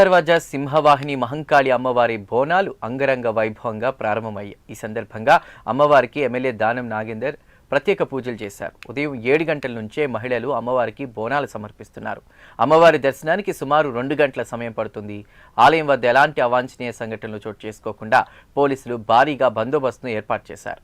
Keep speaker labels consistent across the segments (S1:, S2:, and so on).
S1: దర్వాజా సింహవాహిని మహంకాళి అమ్మవారి బోనాలు అంగరంగ వైభవంగా ప్రారంభమయ్యాయి. ఈ సందర్భంగా అమ్మవారికి ఎమ్మెల్యే దానం నాగేందర్ ప్రత్యేక పూజలు చేశారు. ఉదయం ఏడు గంటల నుంచే మహిళలు అమ్మవారికి బోనాలు సమర్పిస్తున్నారు. అమ్మవారి దర్శనానికి సుమారు రెండు గంటల సమయం పడుతుంది. ఆలయం వద్ద ఎలాంటి అవాంఛనీయ సంఘటనలు చోటు చేసుకోకుండా పోలీసులు భారీగా బందోబస్తును ఏర్పాటు చేశారు.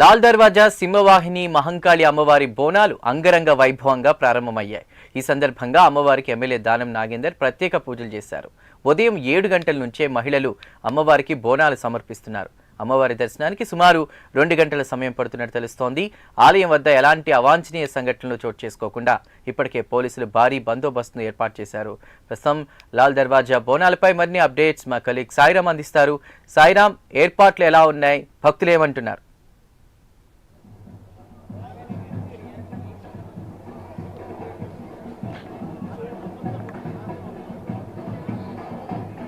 S1: లాల్ దర్వాజా సింహవాహిని మహంకాళి అమ్మవారి బోనాలు అంగరంగ వైభవంగా ప్రారంభమయ్యాయి. ఈ సందర్భంగా అమ్మవారికి ఎమ్మెల్యే దానం నాగేందర్ ప్రత్యేక పూజలు చేశారు. ఉదయం ఏడు గంటల నుంచే మహిళలు అమ్మవారికి బోనాలు సమర్పిస్తున్నారు. అమ్మవారి దర్శనానికి సుమారు రెండు గంటల సమయం పడుతున్నట్టు తెలుస్తోంది. ఆలయం వద్ద ఎలాంటి అవాంఛనీయ సంఘటనలు చోటు చేసుకోకుండా ఇప్పటికే పోలీసులు భారీ బందోబస్తును ఏర్పాటు చేశారు. ప్రస్తుతం లాల్ దర్వాజా బోనాలపై మరిన్ని అప్డేట్స్ మా కలీగ్ సాయిరామ్ అందిస్తారు. సాయిరామ్ ఏర్పాట్లు ఎలా ఉన్నాయి? భక్తులు ఏమంటున్నారు?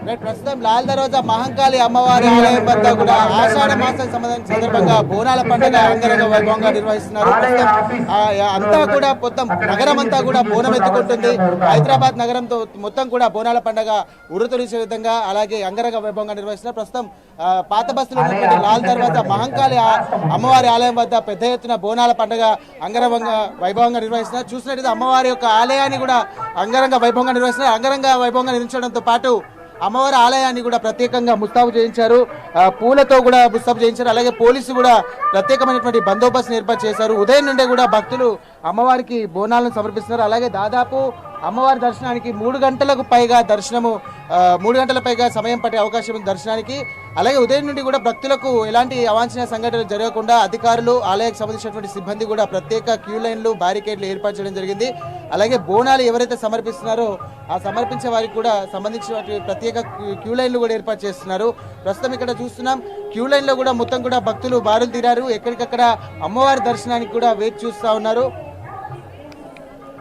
S2: రైట్ ప్రస్తుతం లాల్ దరోజా మహంకాళి అమ్మవారి ఆలయం వద్ద కూడా ఆషాఢ మాసం సంబంధించిన సందర్భంగా బోనాల పండుగ అంగరంగ వైభవంగా నిర్వహిస్తున్నారు. అంతా కూడా మొత్తం నగరం అంతా కూడా బోనం ఎత్తుకుంటుంది. హైదరాబాద్ నగరంతో మొత్తం కూడా బోనాల పండుగ ఉరుతురిసే విధంగా అలాగే అంగరంగ వైభవంగా నిర్వహిస్తున్నారు. ప్రస్తుతం పాత బస్సులో ఉన్నటువంటి లాల్ దర్వాజా మహంకాళి ఆ అమ్మవారి ఆలయం వద్ద పెద్ద ఎత్తున బోనాల పండుగ అంగరంగ వైభవంగా నిర్వహిస్తున్నారు. చూసినట్టయితే అమ్మవారి యొక్క ఆలయాన్ని కూడా అంగరంగ వైభవంగా నిర్వహిస్తున్నారు. అంగరంగ వైభవంగా నిర్వహించడంతో పాటు అమ్మవారి ఆలయాన్ని కూడా ప్రత్యేకంగా ముస్తాబు చేయించారు. పూలతో కూడా ముస్తాబు చేయించారు. అలాగే పోలీసు కూడా ప్రత్యేకమైనటువంటి బందోబస్తు ఏర్పాటు చేశారు. ఉదయం నుండే కూడా భక్తులు అమ్మవారికి బోనాలను సమర్పిస్తున్నారు. అలాగే దాదాపు అమ్మవారి దర్శనానికి మూడు గంటలకు పైగా దర్శనము మూడు గంటల పైగా సమయం పట్టే అవకాశం ఉంది దర్శనానికి. అలాగే ఉదయం నుండి కూడా భక్తులకు ఎలాంటి అవాంఛనీయ సంఘటనలు జరగకుండా అధికారులు ఆలయానికి సంబంధించినటువంటి సిబ్బంది కూడా ప్రత్యేక క్యూ లైన్లు బ్యారికేడ్లు ఏర్పాటు చేయడం జరిగింది. అలాగే బోనాలు ఎవరైతే సమర్పిస్తున్నారో ఆ సమర్పించే వారికి కూడా సంబంధించినటువంటి ప్రత్యేక క్యూ- క్యూ లైన్లు కూడా ఏర్పాటు చేస్తున్నారు. ప్రస్తుతం ఇక్కడ చూస్తున్నాం క్యూ లైన్లో కూడా మొత్తం కూడా భక్తులు బారులు తీరారు. ఎక్కడికక్కడ అమ్మవారి దర్శనానికి కూడా వేచి చూస్తూ ఉన్నారు.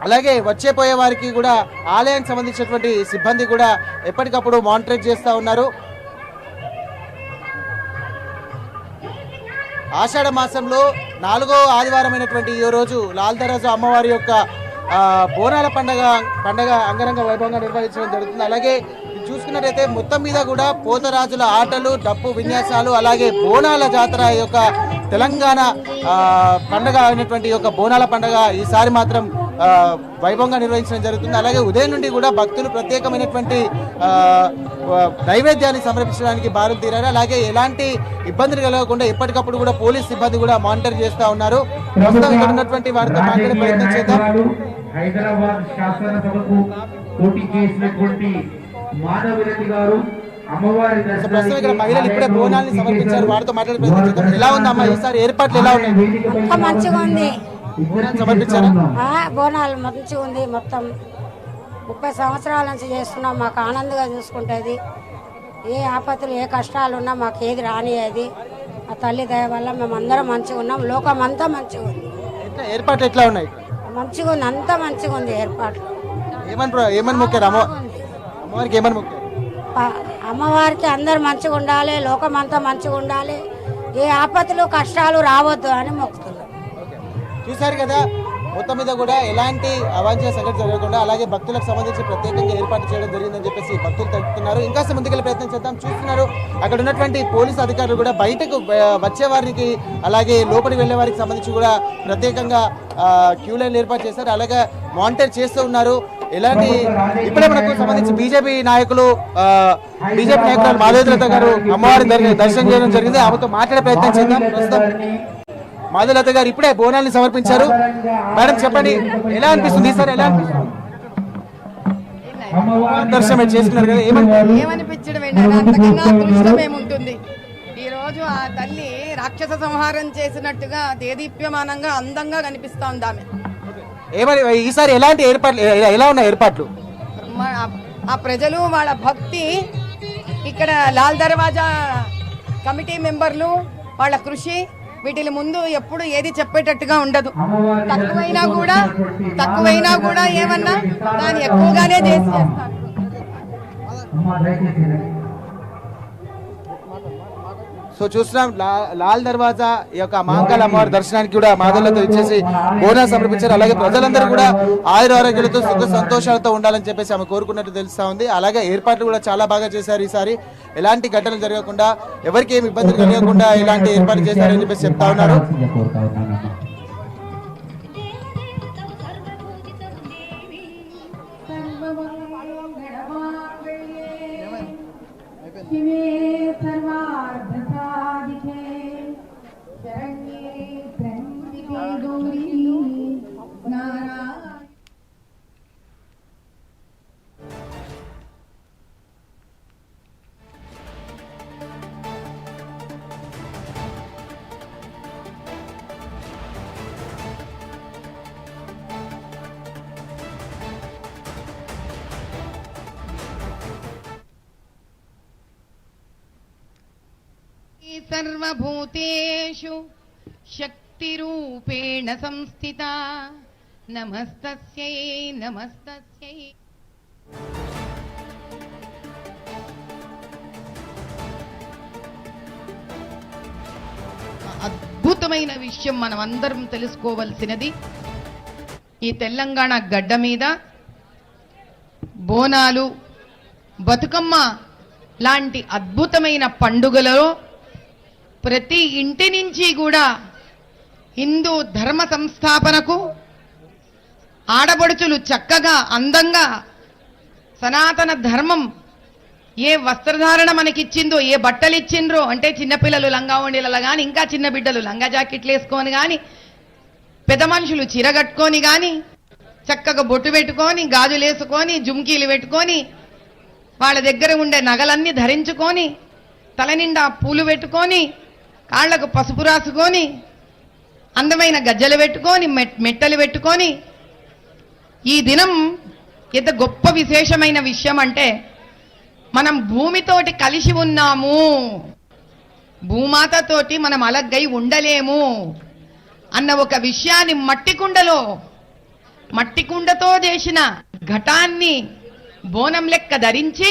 S2: అలాగే వచ్చే పోయే వారికి కూడా ఆలయానికి సంబంధించినటువంటి సిబ్బంది కూడా ఎప్పటికప్పుడు మానిటర్ చేస్తూ ఉన్నారు. ఆషాఢ మాసంలో నాలుగో ఆదివారమైనటువంటి ఈ రోజు లాల్దరాజు అమ్మవారి యొక్క బోనాల పండగ పండగ అంగరంగ వైభవంగా నిర్వహించడం జరుగుతుంది. అలాగే ఇది చూసుకున్నట్టయితే మొత్తం మీద కూడా పోతరాజుల ఆటలు డప్పు విన్యాసాలు అలాగే బోనాల జాతర యొక్క తెలంగాణ పండగ అయినటువంటి యొక్క బోనాల పండగ ఈసారి మాత్రం వైభవంగా నిర్వహించడం జరుగుతుంది. అలాగే ఉదయం నుండి కూడా భక్తులు ప్రత్యేకమైనటువంటి నైవేద్యాన్ని సమర్పించడానికి బారులు తీరారు. అలాగే ఎలాంటి ఇబ్బందులు కలగకుండా ఎప్పటికప్పుడు కూడా పోలీస్ సిబ్బంది కూడా మానిటర్ చేస్తా ఉన్నారు. ప్రస్తుతం ఇక్కడ ఉన్నటువంటి వారితో మాట్లాడే ప్రయత్నం చేద్దాం.
S3: హైదరాబాద్ శాసనసభకు పోటీ చేసినటువంటి మాధవరెడ్డి గారు అమ్మవారి
S2: సో ప్రస్తుతం ఇక్కడ మహిళలు ఇప్పుడే బోనాల్ని సమర్పించారు. వారితో మాట్లాడే ప్రయత్నం చేద్దాం. ఎలా ఉందమ్మా ఈసారి ఏర్పాట్లు ఎలా ఉన్నాయి?
S4: మంచిగా ఉంది.
S2: బోనాలు
S4: మంచిగా ఉంది మొత్తం ముప్పై సంవత్సరాల నుంచి చేస్తున్నాం మాకు ఆనందంగా చూసుకుంటుంది ఏ ఆపత్తులు ఏ కష్టాలు ఉన్నా మాకు ఏది రానియది ఆ తల్లి దయ వల్ల మేము అందరం మంచిగా ఉన్నాం లోకం అంతా మంచిగా ఉంది.
S2: ఏర్పాట్లు ఎట్లా ఉన్నాయి?
S4: మంచిగా ఉంది అంతా మంచిగా ఉంది ఏర్పాట్లు.
S2: ఏమని మొక్కారు? అమ్మవారికి ఏమని మొక్కారు?
S4: ప- అమ్మవారికి అందరు మంచిగా ఉండాలి లోకం అంతా మంచిగా ఉండాలి. ఏ ఆపత్తులు కష్టాలు రావద్దు అని మొక్కుతున్నాం.
S2: చూశారు కదా మొత్తం మీద కూడా ఎలాంటి అవాంఛ సంఘటన జరగకుండా అలాగే భక్తులకు సంబంధించి ప్రత్యేకంగా ఏర్పాటు చేయడం జరిగిందని చెప్పేసి భక్తులు తెలుపుతున్నారు. ఇంకా ముందుకెళ్ళే ప్రయత్నం చేద్దాం. చూస్తున్నారు అక్కడ ఉన్నటువంటి పోలీసు అధికారులు కూడా బయటకు వచ్చేవారికి వచ్చే వారికి అలాగే లోపలికి వెళ్ళే వారికి సంబంధించి కూడా ప్రత్యేకంగా క్యూ లైన్ ఏర్పాటు చేశారు. అలాగే మానిటర్ చేస్తూ ఉన్నారు. ఎలాంటి ఇప్పుడే మనకు సంబంధించి బీజేపీ నాయకులు బీజేపీ నాయకులు మాధవేంద్రత గారు అమ్మవారిని దర్శనం చేయడం జరిగింది. ఆమెతో మాట్లాడే ప్రయత్నం చేద్దాం. ప్రస్తుతం మాధులత గారు ఇప్పుడే బోనాల్ని సమర్పించారు. మేడం చెప్పండి. ఎలా అనిపిస్తుంది? ఈసారి ఎలా అనిపిస్తుంది? దర్శనం చేసుకున్నారు కదా ఏమని
S5: ఏమనిపించడం ఏంటంటే అంతకన్నా అదృష్టం ఏముంటుంది ఈ రోజు ఆ తల్లి రాక్షస సంహారం చేసినట్టుగా దేదీప్యమానంగా అందంగా కనిపిస్తోంది ఆమె.
S2: ఏమని ఈసారి ఎలాంటి ఏర్పాట్లు ఎలా ఉన్నాయి ఏర్పాట్లు?
S5: ఆ ప్రజలు వాళ్ళ భక్తి ఇక్కడ లాల్ దర్వాజా కమిటీ మెంబర్లు వాళ్ళ కృషి వీటిల ముందు ఎప్పుడు ఏది చెప్పేటట్టుగా ఉండదు. తక్కువైనా కూడా తక్కువైనా కూడా ఏమన్నా దాన్ని ఎక్కువగానే చేసి
S3: చేస్తాను
S2: సో చూస్తున్నాం లా- లాల్ దర్వాజా ఈ యొక్క మహంకాళ అమ్మవారి దర్శనానికి కూడా మాధవులతో ఇచ్చేసి బోనా సమర్పించారు. అలాగే ప్రజలందరూ కూడా ఆయుర ఆరోగ్యాలతో సుఖ సంతోషాలతో ఉండాలని చెప్పేసి ఆమె కోరుకున్నట్టు తెలుస్తా ఉంది. అలాగే ఏర్పాట్లు కూడా చాలా బాగా చేశారు ఈసారి. ఎలాంటి ఘటనలు జరగకుండా ఎవరికి ఏమి ఇబ్బందులు కలగకుండా ఇలాంటి ఏర్పాట్లు చేశారని చెప్పేసి చెప్తా ఉన్నారు.
S5: సర్వభూతేషు శక్తిరూపేణ సంస్థిత నమస్తస్యై నమస్తస్యై అద్భుతమైన విషయం మనం అందరం తెలుసుకోవలసినది ఈ తెలంగాణ గడ్డ మీద బోనాలు బతుకమ్మ లాంటి అద్భుతమైన పండుగలలో ప్రతి ఇంటి నుంచి కూడా హిందూ ధర్మ సంస్థాపనకు ఆడబడుచులు చక్కగా అందంగా సనాతన ధర్మం ఏ వస్త్రధారణ మనకిచ్చిందో ఏ బట్టలు ఇచ్చిండ్రో అంటే చిన్నపిల్లలు లంగా ఉండేలా కానీ ఇంకా చిన్న బిడ్డలు లంగా జాకెట్లు వేసుకొని కానీ పెద్ద మనుషులు చిరగట్టుకొని కానీ చక్కగా బొట్టు పెట్టుకొని గాజులు వేసుకొని జుమ్కీలు పెట్టుకొని వాళ్ళ దగ్గర ఉండే నగలన్నీ ధరించుకొని తల నిండా పూలు పెట్టుకొని కాళ్ళకు పసుపు రాసుకొని అందమైన గజ్జలు పెట్టుకొని మెట్- మెట్టలు పెట్టుకొని ఈ దినం ఎంత గొప్ప విశేషమైన విషయం అంటే మనం భూమితోటి కలిసి ఉన్నాము. భూమాతతోటి మనం అలగ్గై ఉండలేము అన్న ఒక విషయాన్ని మట్టి కుండలో మట్టి కుండతో చేసిన ఘటాన్ని బోనం లెక్క ధరించి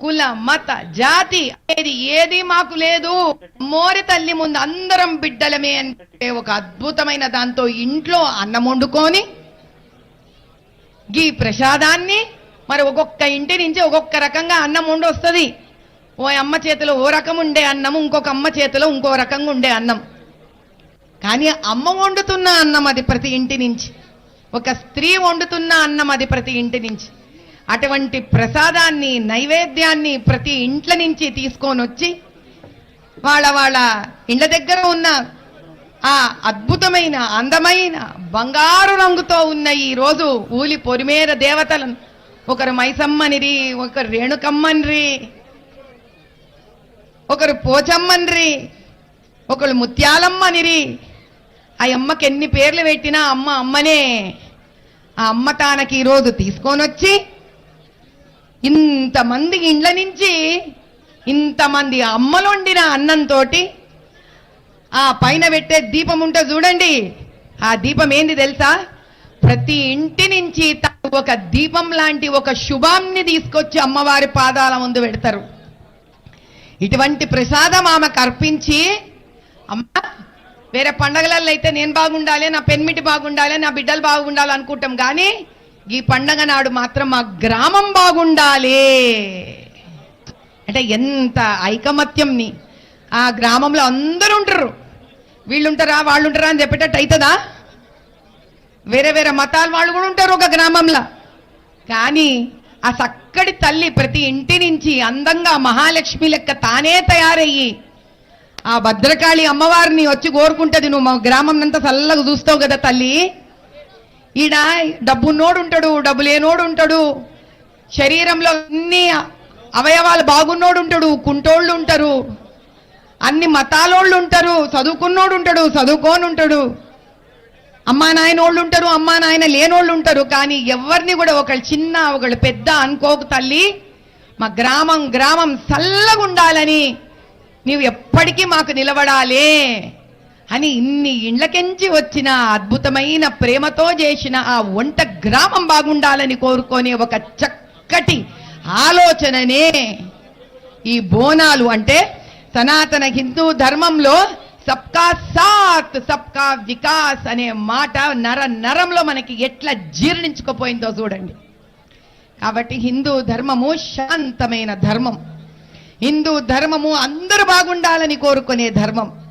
S5: కుల మత జాతి ఏది ఏది మాకు లేదు. మోరి తల్లి ముందు అందరం బిడ్డలమే అంటే ఒక అద్భుతమైన దాంతో ఇంట్లో అన్నం వండుకొని గీ ప్రసాదాన్ని మరి ఒక్కొక్క ఇంటి నుంచి ఒక్కొక్క రకంగా అన్నం వండి వస్తుంది ఓ అమ్మ చేతిలో ఓ రకం ఉండే అన్నం ఇంకొక అమ్మ చేతిలో ఇంకో రకంగా ఉండే అన్నం. కానీ అమ్మ వండుతున్న అన్నం అది ప్రతి ఇంటి నుంచి. ఒక స్త్రీ వండుతున్న అన్నం అది ప్రతి ఇంటి నుంచి. అటువంటి ప్రసాదాన్ని నైవేద్యాన్ని ప్రతి ఇంట్ల నుంచి తీసుకొని వచ్చి వాళ్ళ వాళ్ళ ఇండ్ల దగ్గర ఉన్న ఆ అద్భుతమైన అందమైన బంగారు రంగుతో ఉన్న ఈ రోజు ఊలి పొరిమేర దేవతలను ఒకరు మైసమ్మనిరి ఒకరు రేణుకమ్మనిరి ఒకరు పోచమ్మనిరి ఒకరు ముత్యాలమ్మనిరి. ఆ అమ్మకి ఎన్ని పేర్లు పెట్టినా అమ్మ అమ్మనే. ఆ అమ్మ తానకి ఈరోజు తీసుకొని వచ్చి ఇంతమంది ఇండ్ల నుంచి ఇంతమంది అమ్మలు వండిన అన్నంతో ఆ పైన పెట్టే దీపం ఉంటే చూడండి. ఆ దీపం ఏంది తెలుసా? ప్రతి ఇంటి నుంచి తాను ఒక దీపం లాంటి ఒక శుభాన్ని తీసుకొచ్చి అమ్మవారి పాదాల ముందు పెడతారు. ఇటువంటి ప్రసాదం ఆమెకు అర్పించి అమ్మ వేరే పండగలలో అయితే నేను బాగుండాలి నా పెన్మిటి బాగుండాలి నా బిడ్డలు బాగుండాలి అనుకుంటాం కానీ ఈ పండగ నాడు మాత్రం మా గ్రామం బాగుండాలి. అంటే ఎంత ఐకమత్యంని ఆ గ్రామంలో అందరూ ఉంటారు వీళ్ళు ఉంటారా వాళ్ళు ఉంటారా అని చెప్పేటట్టు అవుతుందా వేరే వేరే మతాల వాళ్ళు కూడా ఉంటారు ఒక గ్రామంలో. కానీ ఆ చక్కటి తల్లి ప్రతి ఇంటి నుంచి అందంగా మహాలక్ష్మి లెక్క తానే తయారయ్యి ఆ భద్రకాళి అమ్మవారిని వచ్చి కోరుకుంటది. నువ్వు మా గ్రామం అంతా చల్లగా చూస్తావు కదా తల్లి. ఈడ డబ్బున్నోడు ఉంటాడు డబ్బు లేనోడు ఉంటాడు శరీరంలో అన్ని అవయవాలు బాగున్నోడు ఉంటాడు కుంటోళ్ళు ఉంటారు అన్ని మతాలోళ్ళు ఉంటారు చదువుకున్నోడు ఉంటాడు చదువుకోని ఉంటాడు అమ్మా నాయన వాళ్ళు ఉంటారు అమ్మా నాయన లేనోళ్ళు ఉంటారు కానీ ఎవరిని కూడా ఒకళ్ళు చిన్న ఒకళ్ళు పెద్ద అనుకోకు తల్లి. మా గ్రామం గ్రామం చల్లగా ఉండాలని నీవు ఎప్పటికీ మాకు నిలబడాలే. అని ఇన్ని ఇండ్లకెంచి వచ్చిన అద్భుతమైన ప్రేమతో చేసిన ఆ వంట గ్రామం బాగుండాలని కోరుకునే ఒక చక్కటి ఆలోచననే ఈ బోనాలు అంటే సనాతన హిందూ ధర్మంలో సబ్కా సాత్ సబ్కా వికాస్ అనే మాట నర నరంలో మనకి ఎట్లా జీర్ణించుకుపోయిందో చూడండి. కాబట్టి హిందూ ధర్మము శాంతమైన ధర్మం. హిందూ ధర్మము అందరూ బాగుండాలని కోరుకునే ధర్మం.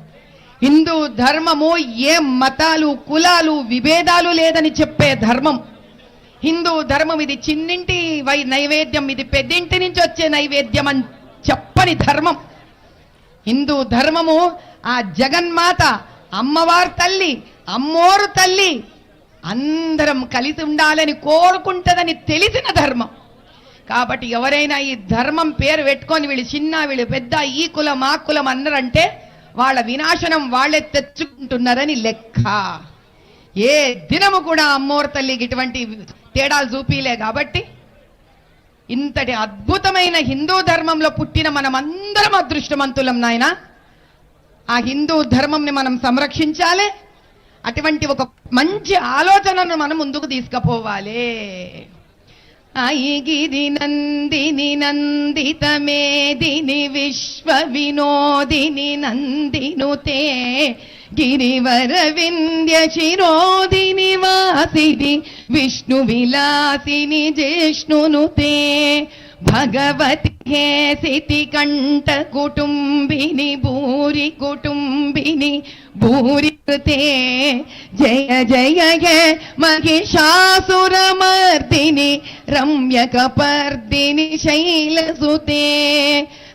S5: హిందూ ధర్మము ఏ మతాలు కులాలు విభేదాలు లేదని చెప్పే ధర్మం. హిందూ ధర్మం ఇది చిన్నింటి వై నైవేద్యం ఇది పెద్దింటి నుంచి వచ్చే నైవేద్యం అని చెప్పని ధర్మం. హిందూ ధర్మము ఆ జగన్మాత అమ్మవారు తల్లి అమ్మోరు తల్లి అందరం కలిసి ఉండాలని కోరుకుంటుందని తెలిసిన ధర్మం. కాబట్టి ఎవరైనా ఈ ధర్మం పేరు పెట్టుకొని వీళ్ళు చిన్న వీళ్ళు పెద్ద ఈ కులం ఆ కులం అన్నారంటే వాళ్ళ వినాశనం వాళ్ళే తెచ్చుకుంటున్నారని లెక్క. ఏ దినము కూడా అమ్మోర్ తల్లికి ఇటువంటి తేడాలు చూపిలే కాబట్టి ఇంతటి అద్భుతమైన హిందూ ధర్మంలో పుట్టిన మనమందరం అదృష్టవంతులం నాయన. ఆ హిందూ ధర్మంని మనం సంరక్షించాలి. అటువంటి ఒక మంచి ఆలోచనను మనం ముందుకు తీసుకుపోవాలి. ఐగిరి నందిని నందితమేదిని విశ్వ వినోదిని నందినుతే గిరివర వింధ్య శిరోదిని వాసిని విష్ణు విలాసిని జిష్ణునుతే భగవతి హేసితి కంఠ కుటుంబిని భూరి కుటుంబిని భూరి కృతే జయ జయ హే మహిషాసురమర్దిని రమ్యకపర్దిని శైలసుతే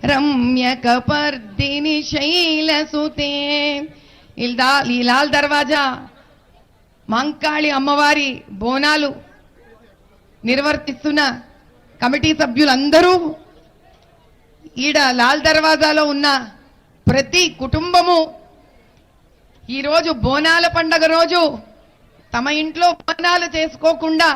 S5: రమ్యకపర్దిని శైలసుతే ఇల్దా ఈ లాల్ దర్వాజా మంకాళి అమ్మవారి బోనాలు నిర్వర్తిస్తున్న కమిటీ సభ్యులందరూ ఈడ లాల్ దర్వాజాలో ఉన్న ప్రతి కుటుంబము ఈరోజు బోనాల పండగ రోజు తమ ఇంట్లో బోనాలు చేసుకోకుండా